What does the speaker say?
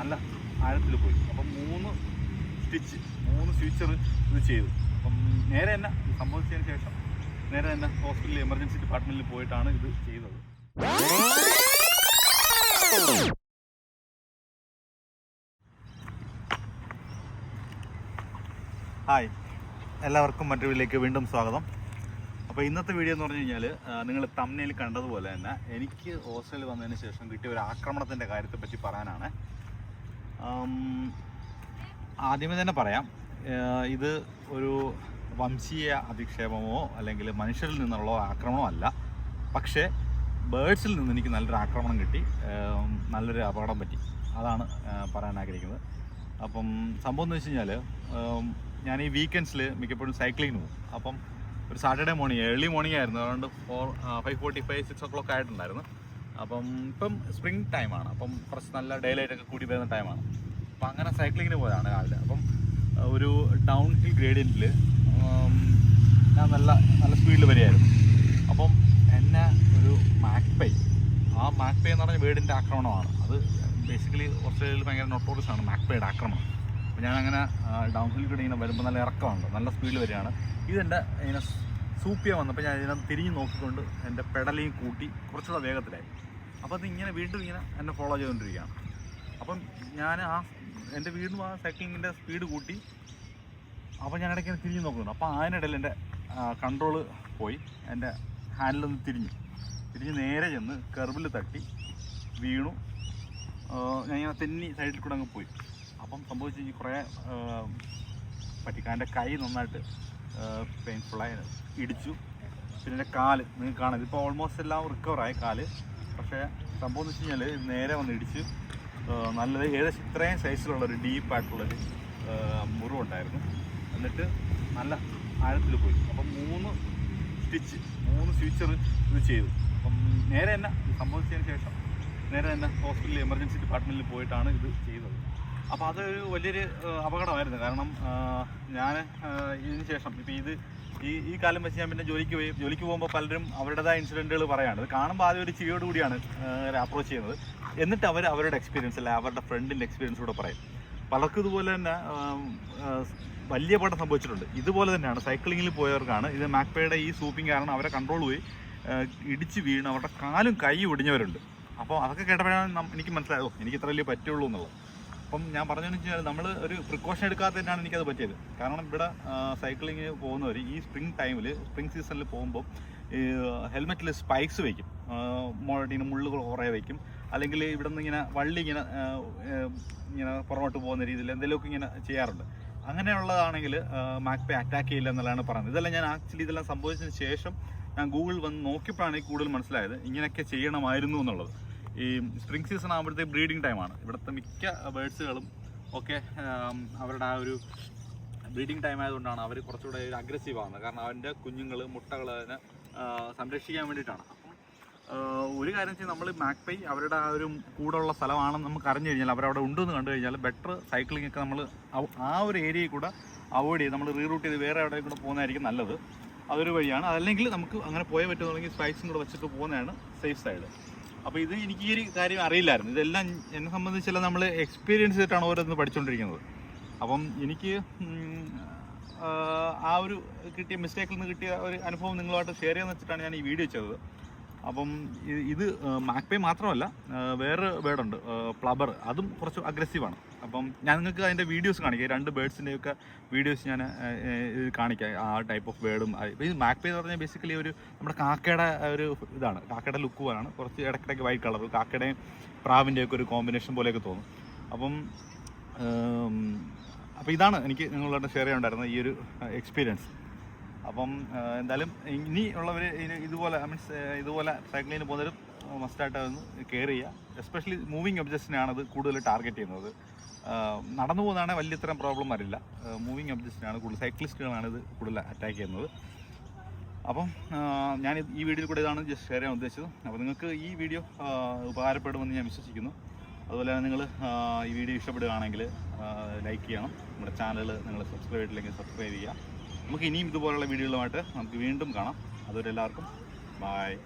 നല്ല ആഴത്തിൽ പോയി. അപ്പം മൂന്ന് സ്റ്റിച്ച് മൂന്ന് സ്വിച്ചർ ഇത് ചെയ്തു. അപ്പം നേരെ തന്നെ സംഭവിച്ചതിന് ശേഷം നേരെ തന്നെ ഹോസ്പിറ്റലിൽ എമർജൻസി ഡിപ്പാർട്ട്മെന്റിൽ പോയിട്ടാണ് ഇത് ചെയ്തത്. ഹായ്. എല്ലാവർക്കും മറ്റു വീണ്ടും സ്വാഗതം. അപ്പോൾ ഇന്നത്തെ വീഡിയോ എന്ന് പറഞ്ഞു കഴിഞ്ഞാൽ നിങ്ങൾ തമ്മിൽ കണ്ടതുപോലെ തന്നെ എനിക്ക് ഹോസ്റ്റലിൽ വന്നതിന് ശേഷം കിട്ടിയ ഒരു ആക്രമണത്തിന്റെ കാര്യത്തെപ്പറ്റി പറയാനാണ്. ആദ്യമേ തന്നെ പറയാം ഇത് ഒരു വംശീയ അധിക്ഷേപമോ അല്ലെങ്കിൽ മനുഷ്യരിൽ നിന്നുള്ള ആക്രമണമോ അല്ല. പക്ഷേ ബേഡ്സിൽ നിന്ന് എനിക്ക് നല്ലൊരു ആക്രമണം കിട്ടി നല്ലൊരു അപകടം പറ്റി. അതാണ് പറയാൻ ആഗ്രഹിക്കുന്നത്. അപ്പം സംഭവം എന്ന് വെച്ച് കഴിഞ്ഞാൽ ഞാൻ ഈ വീക്കെൻഡ്സിൽ മിക്കപ്പോഴും സൈക്ലിങ്ങിന് പോകും. അപ്പം ഒരു സാറ്റർഡേ മോർണിംഗ് ഏർലി മോർണിംഗ് ആയിരുന്നു. അതുകൊണ്ട് four five forty five six o'clock ആയിട്ടുണ്ടായിരുന്നു. അപ്പം ഇപ്പം സ്പ്രിംഗ് ടൈമാണ് അപ്പം കുറച്ച് നല്ല ഡേ ലൈറ്റ് ഒക്കെ കൂടി വരുന്ന ടൈമാണ് അപ്പം അങ്ങനെ സൈക്ലിങ്ങിന് പോയതാണ് രാവിലെ. അപ്പം ഒരു ഡൗൺ ഹിൽ ഗ്രേഡിയന്റിൽ ഞാൻ നല്ല നല്ല സ്പീഡിൽ വരികയായിരുന്നു. അപ്പം എന്നെ ഒരു മാക്പൈ ആ മാക്പൈ എന്ന് പറഞ്ഞ വീടിന്റെ ആക്രമണമാണ്. അത് ബേസിക്കലി ഓസ്ട്രേലിയയിൽ ഭയങ്കര നൊട്ടോറിയസ് ആണ് മാക്പൈയുടെ ആക്രമണം. അപ്പോൾ ഞാൻ അങ്ങനെ ഡൗൺ ഹിൽ കൂടെ ഇങ്ങനെ വരുമ്പോൾ നല്ല ഇറക്കമുണ്ട്. നല്ല സ്പീഡിൽ വരികയാണ്. ഇതെന്റെ ഇങ്ങനെ സൂപ്പിയ വന്നപ്പോൾ ഞാൻ ഇതിനകത്ത് തിരിഞ്ഞ് നോക്കിക്കൊണ്ട് എന്റെ പെടലിയും കൂട്ടി കുറച്ചുകൂടെ വേഗത്തിലായി. അപ്പോൾ അത് ഇങ്ങനെ വീണ്ടും ഇങ്ങനെ എന്നെ ഫോളോ ചെയ്തുകൊണ്ടിരിക്കുകയാണ് അപ്പം ഞാൻ ആ എന്റെ വീണ്ടും ആ സൈക്ലിങ്ങിന്റെ സ്പീഡ് കൂട്ടി അപ്പോൾ ഞാൻ ഇടയ്ക്ക് തിരിഞ്ഞു നോക്കുന്നുണ്ട്. അപ്പോൾ അതിനിടയിൽ എന്റെ കൺട്രോൾ പോയി. എന്റെ ഹാൻഡിലൊന്ന് തിരിഞ്ഞു. തിരിഞ്ഞ് നേരെ ചെന്ന് കർവിൽ തട്ടി വീണു. ഞാൻ ഇങ്ങനെ തെന്നി സൈഡിൽ കൂടെ അങ്ങ് പോയി. അപ്പം സംഭവിച്ചു കഴിഞ്ഞാൽ കുറേ പറ്റിക്കാൻ പറ്റി. എന്റെ കൈ നന്നായിട്ട് പെയിൻഫുള്ളായി ഇടിച്ചു. പിന്നെ എന്റെ കാൽ നിങ്ങൾക്ക് കാണാം. ഇതിപ്പോൾ ഓൾമോസ്റ്റ് എല്ലാം റിക്കവറായി കാൽ പക്ഷേ സംഭവം എന്ന് വെച്ച് കഴിഞ്ഞാൽ നേരെ വന്ന് ഇടിച്ച് നല്ലത് ഏകദേശം ഇത്രയും സൈസിലുള്ളൊരു ഡീപ്പായിട്ടുള്ളൊരു മുറിവുണ്ടായിരുന്നു എന്നിട്ട് നല്ല ആഴത്തിൽ പോയി. അപ്പം മൂന്ന് സ്റ്റിച്ച് മൂന്ന് സ്വിച്ചർ ഇത് ചെയ്തു. അപ്പം നേരെ തന്നെ സംഭവിച്ചതിന് ശേഷം നേരെ തന്നെ ഹോസ്പിറ്റലിൽ എമർജൻസി ഡിപ്പാർട്ട്മെന്റിൽ പോയിട്ടാണ് ഇത് ചെയ്തത്. അപ്പോൾ അതൊരു വലിയൊരു അപകടമായിരുന്നു. കാരണം ഞാൻ ഇതിന് ശേഷം ഇപ്പോൾ ഇത് ഈ ഈ കാലം വെച്ച് ഞാൻ പിന്നെ ജോലിക്ക് പോയി ജോലിക്ക് പോകുമ്പോൾ പലരും അവരുടേതായ ഇൻസിഡന്റുകൾ പറയാണ്. അത് കാണുമ്പോൾ ആദ്യം ഒരു ചിരിയോട് കൂടിയാണ് അപ്രോച്ച് ചെയ്യുന്നത്. എന്നിട്ട് അവർ അവരുടെ എക്സ്പീരിയൻസ് അല്ലെ അവരുടെ ഫ്രണ്ടിന്റെ എക്സ്പീരിയൻസ് കൂടെ പറയും. പലർക്കും ഇതുപോലെ തന്നെ വലിയ അപകടം സംഭവിച്ചിട്ടുണ്ട്. ഇതുപോലെ തന്നെയാണ് സൈക്ലിങ്ങിൽ പോയവർക്കാണ് ഇത് മാക്പേയുടെ ഈ സൂപ്പിംഗ് കാരണം അവരെ കൺട്രോൾ പോയി ഇടിച്ച് വീണ് അവരുടെ കാലും കൈ ഒടിഞ്ഞവരുണ്ട്. അപ്പോൾ അതൊക്കെ കേട്ടപ്പോഴാണ് എനിക്ക് മനസ്സിലായോ എനിക്ക് ഇത്ര വലിയ പറ്റുള്ളൂ എന്നുള്ളത്. അപ്പം ഞാൻ പറഞ്ഞതെന്ന് വെച്ചാൽ നമ്മൾ ഒരു പ്രിക്കോഷൻ എടുക്കാത്തതിനാണ് എനിക്കത് പറ്റിയത്. കാരണം ഇവിടെ സൈക്ലിങ്ങിന് പോകുന്നവർ ഈ സ്പ്രിംഗ് ടൈമിൽ സ്പ്രിംഗ് സീസണിൽ പോകുമ്പോൾ ഹെൽമെറ്റിൽ സ്പൈക്സ് വയ്ക്കും ഇങ്ങനെ മുള്ളുകൾ കുറേ വയ്ക്കും അല്ലെങ്കിൽ ഇവിടെ നിന്ന് ഇങ്ങനെ വള്ളി ഇങ്ങനെ ഇങ്ങനെ പുറകോട്ട് പോകുന്ന രീതിയിൽ എന്തെങ്കിലുമൊക്കെ ഇങ്ങനെ ചെയ്യാറുണ്ട്. അങ്ങനെയുള്ളതാണെങ്കിൽ മാക്പേ അറ്റാക്ക് ചെയ്യില്ല എന്നുള്ളതാണ് പറയുന്നത്. ഇതെല്ലാം ഞാൻ ആക്ച്വലി ഇതെല്ലാം സംഭവിച്ചതിന് ശേഷം ഞാൻ ഗൂഗിൾ വന്ന് നോക്കിയപ്പോഴാണ് കൂടുതൽ മനസ്സിലായത് ഇങ്ങനെയൊക്കെ ചെയ്യണമായിരുന്നു എന്നുള്ളത്. ഈ സ്പ്രിംഗ് സീസൺ ആകുമ്പോഴത്തേക്ക് ബ്രീഡിംഗ് ടൈമാണ് ഇവിടുത്തെ മിക്ക ബേഡ്സുകളും ഒക്കെ അവരുടെ ആ ഒരു ബ്രീഡിംഗ് ടൈം ആയതുകൊണ്ടാണ് അവർ കുറച്ചുകൂടെ അഗ്രസീവ് ആവുന്നത്. കാരണം അവന്റെ കുഞ്ഞുങ്ങൾ മുട്ടകൾ അതിനെ സംരക്ഷിക്കാൻ വേണ്ടിയിട്ടാണ്. ഒരു കാര്യം വെച്ചാൽ നമ്മൾ മാക്പൈ അവരുടെ ആ ഒരു കൂടുള്ള സ്ഥലമാണെന്ന് നമുക്ക് അറിഞ്ഞു കഴിഞ്ഞാൽ അവരവിടെ ഉണ്ടെന്ന് കണ്ടു കഴിഞ്ഞാൽ ബെറ്റർ സൈക്ലിംഗ് ഒക്കെ നമ്മൾ ആ ഒരു ഏരിയയിൽ കൂടെ അവോയ്ഡ് ചെയ്ത് നമ്മൾ റീറൂട്ട് ചെയ്ത് വേറെ എവിടെ കൂടെ പോകുന്നതായിരിക്കും നല്ലത്. അതൊരു വഴിയാണ്. അതല്ലെങ്കിൽ നമുക്ക് അങ്ങനെ പോയേ പറ്റുമെന്നുണ്ടെങ്കിൽ സ്പൈസും കൂടെ വെച്ചിട്ട് പോകുന്നതാണ് സേഫ് സൈഡ് അപ്പോൾ ഇത് എനിക്ക് ഈ ഒരു കാര്യം അറിയില്ലായിരുന്നു. ഇതെല്ലാം എന്നെ സംബന്ധിച്ചെല്ലാം നമ്മൾ എക്സ്പീരിയൻസ് ചെയ്തിട്ടാണ് ഓരോന്ന് പഠിച്ചുകൊണ്ടിരിക്കുന്നത് അപ്പം എനിക്ക് ആ, ഒരു കിട്ടിയ മിസ്റ്റേക്കിൽ നിന്ന് കിട്ടിയ ഒരു അനുഭവം നിങ്ങളുമായിട്ട് ഷെയർ ചെയ്യാന്ന് വെച്ചിട്ടാണ് ഞാൻ ഈ വീഡിയോ ചെയ്തത് അപ്പം ഇത് മാക്പേ മാത്രമല്ല വേറെ ബേഡുണ്ട് പ്ലബർ അതും കുറച്ച് അഗ്രസീവാണ് അപ്പം ഞാൻ നിങ്ങൾക്ക് അതിന്റെ വീഡിയോസ് കാണിക്കാം. രണ്ട് ബേഡ്സിന്റെയൊക്കെ വീഡിയോസ് ഞാൻ കാണിക്കാം. ആ ടൈപ്പ് ഓഫ് ബേഡും ഈ മാക്പേ എന്ന് പറഞ്ഞാൽ ബേസിക്കലി ഒരു നമ്മുടെ കാക്കയുടെ ഒരു ഇതാണ്. കാക്കയുടെ ലുക്ക് പോലാണ്. കുറച്ച് ഇടയ്ക്കിടയ്ക്ക് വൈറ്റ് കളർ കാക്കയുടെയും പ്രാവിന്റെയൊക്കെ ഒരു കോമ്പിനേഷൻ പോലെയൊക്കെ തോന്നും. അപ്പം അപ്പോൾ ഇതാണ് എനിക്ക് നിങ്ങളോട് ഷെയർ ചെയ്യാനുണ്ടായിരുന്ന ഈ ഒരു എക്സ്പീരിയൻസ് അപ്പം എന്തായാലും ഇനി ഉള്ളവർ ഇതുപോലെ മീൻസ് ഇതുപോലെ സൈക്ലിങ്ങിന് പോകുന്നവർ മസ്റ്റായിട്ട് അതൊന്ന് കെയർ ചെയ്യുക എസ്പെഷ്യലി മൂവിങ് ഒബ്ജക്റ്റിനാണ് അത് കൂടുതൽ ടാർഗറ്റ് ചെയ്യുന്നത് നടന്നു പോകുന്നതാണെങ്കിൽ വലിയ ഇത്തരം പ്രോബ്ലം വരില്ല മൂവിങ് ഒബ്ജക്റ്റിനാണ് കൂടുതൽ സൈക്ലിസ്റ്റുകളാണ് ഇത് കൂടുതൽ അറ്റാക്ക് ചെയ്യുന്നത്. അപ്പം ഞാൻ ഈ വീഡിയോയിൽ കൂടെ ഇതാണ് ജസ്റ്റ് ഷെയർ ചെയ്യാൻ ഉദ്ദേശിച്ചത്. അപ്പോൾ നിങ്ങൾക്ക് ഈ വീഡിയോ ഉപകാരപ്പെടുമെന്ന് ഞാൻ വിശ്വസിക്കുന്നു. അതുപോലെ തന്നെ നിങ്ങൾ ഈ വീഡിയോ ഇഷ്ടപ്പെടുകയാണെങ്കിൽ ലൈക്ക് ചെയ്യണം. നമ്മുടെ ചാനൽ നിങ്ങൾ സബ്സ്ക്രൈബ് ചെയ്തിട്ടില്ലെങ്കിൽ സബ്സ്ക്രൈബ് ചെയ്യുക. നമുക്ക് ഇനിയും ഇതുപോലുള്ള വീഡിയോകളുമായിട്ട് നമുക്ക് വീണ്ടും കാണാം. അതുവരെ എല്ലാവർക്കും ബായ്